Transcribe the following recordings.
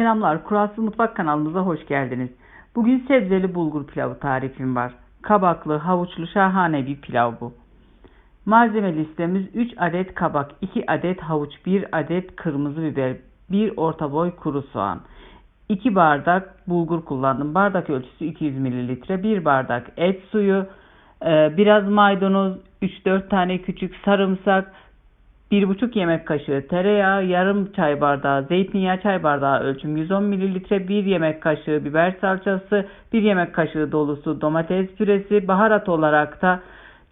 Selamlar, Kuralsız Mutfak kanalımıza hoş geldiniz. Bugün sebzeli bulgur pilavı tarifim var. Kabaklı, havuçlu şahane bir pilav bu. Malzeme listemiz 3 adet kabak, 2 adet havuç, 1 adet kırmızı biber, 1 orta boy kuru soğan. 2 bardak bulgur kullandım. Bardak ölçüsü 200 mililitre. 1 bardak et suyu, e, biraz maydanoz, 3-4 tane küçük sarımsak, 1,5 yemek kaşığı tereyağı, yarım çay bardağı zeytinyağı, çay bardağı ölçüm 110 mililitre, 1 yemek kaşığı biber salçası, 1 yemek kaşığı dolusu domates püresi, baharat olarak da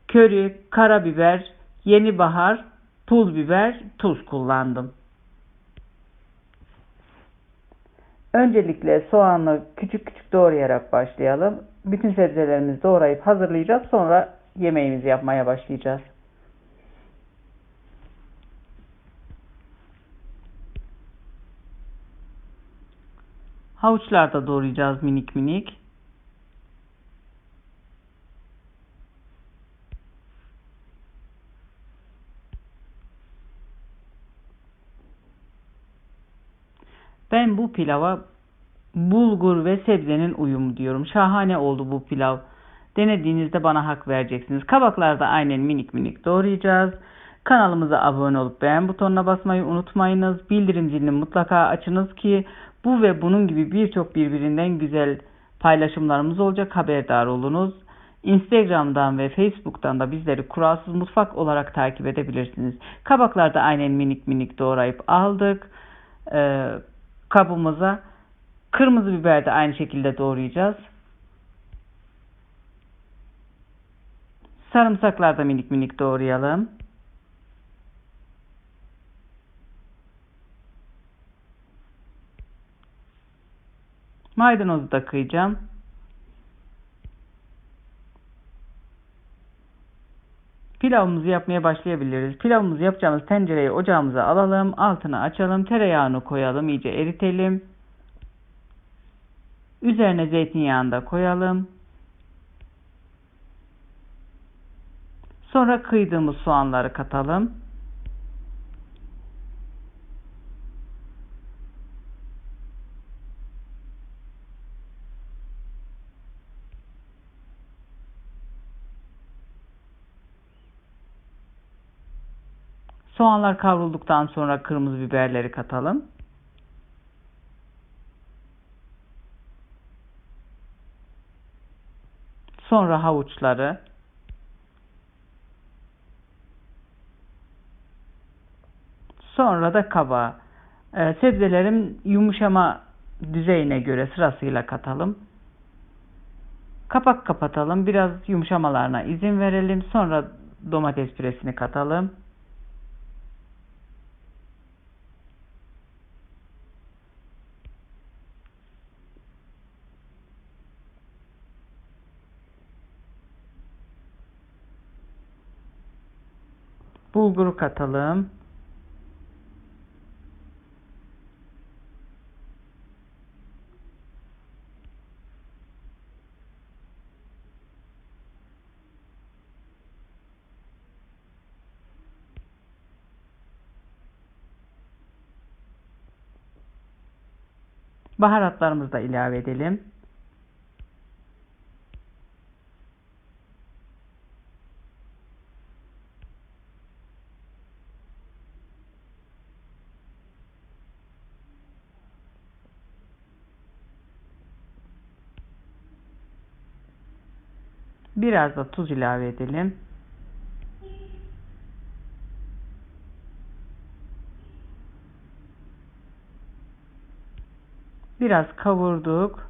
köri, karabiber, yeni bahar, pul biber, tuz kullandım. Öncelikle soğanı küçük küçük doğrayarak başlayalım. Bütün sebzelerimizi doğrayıp hazırlayacağız. Sonra yemeğimizi yapmaya başlayacağız. Havuçlar da doğrayacağız minik minik. Ben bu pilava bulgur ve sebzenin uyumu diyorum. Şahane oldu bu pilav. Denediğinizde bana hak vereceksiniz. Kabakları da aynen minik minik doğrayacağız. Kanalımıza abone olup beğen butonuna basmayı unutmayınız. Bildirim zilini mutlaka açınız ki bu ve bunun gibi birçok birbirinden güzel paylaşımlarımız olacak haberdar olunuz. Instagram'dan ve Facebook'tan da bizleri kuralsız mutfak olarak takip edebilirsiniz. Kabakları da aynen minik minik doğrayıp aldık. Ee, kabımıza kırmızı biber de aynı şekilde doğrayacağız. Sarımsaklar da minik minik doğrayalım. Maydanozu da kıyacağım. Pilavımızı yapmaya başlayabiliriz. Pilavımızı yapacağımız tencereyi ocağımıza alalım. Altını açalım. Tereyağını koyalım. iyice eritelim. Üzerine zeytinyağını da koyalım. Sonra kıydığımız soğanları katalım. Soğanlar kavrulduktan sonra kırmızı biberleri katalım. Sonra havuçları. Sonra da kabağı. Ee, sebzelerin yumuşama düzeyine göre sırasıyla katalım. Kapak kapatalım. Biraz yumuşamalarına izin verelim. Sonra domates püresini katalım. Bulguru katalım. Baharatlarımızı da ilave edelim. Biraz da tuz ilave edelim. Biraz kavurduk.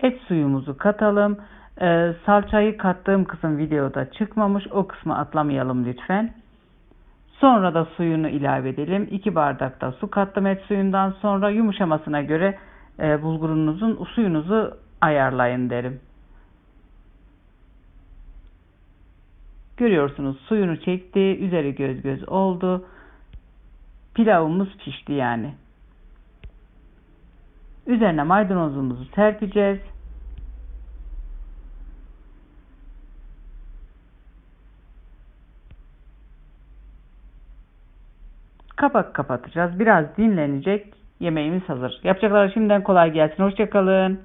Et suyumuzu katalım. Ee, salçayı kattığım kısım videoda çıkmamış. O kısmı atlamayalım lütfen. Sonra da suyunu ilave edelim. 2 bardak da su kattım et suyundan sonra yumuşamasına göre e, bulgurunuzun suyunuzu ayarlayın derim. Görüyorsunuz suyunu çekti. Üzeri göz göz oldu. Pilavımız pişti yani. Üzerine maydanozumuzu serpeceğiz. Kapak kapatacağız. Biraz dinlenecek. Yemeğimiz hazır. Yapacaklar şimdiden kolay gelsin. Hoşçakalın.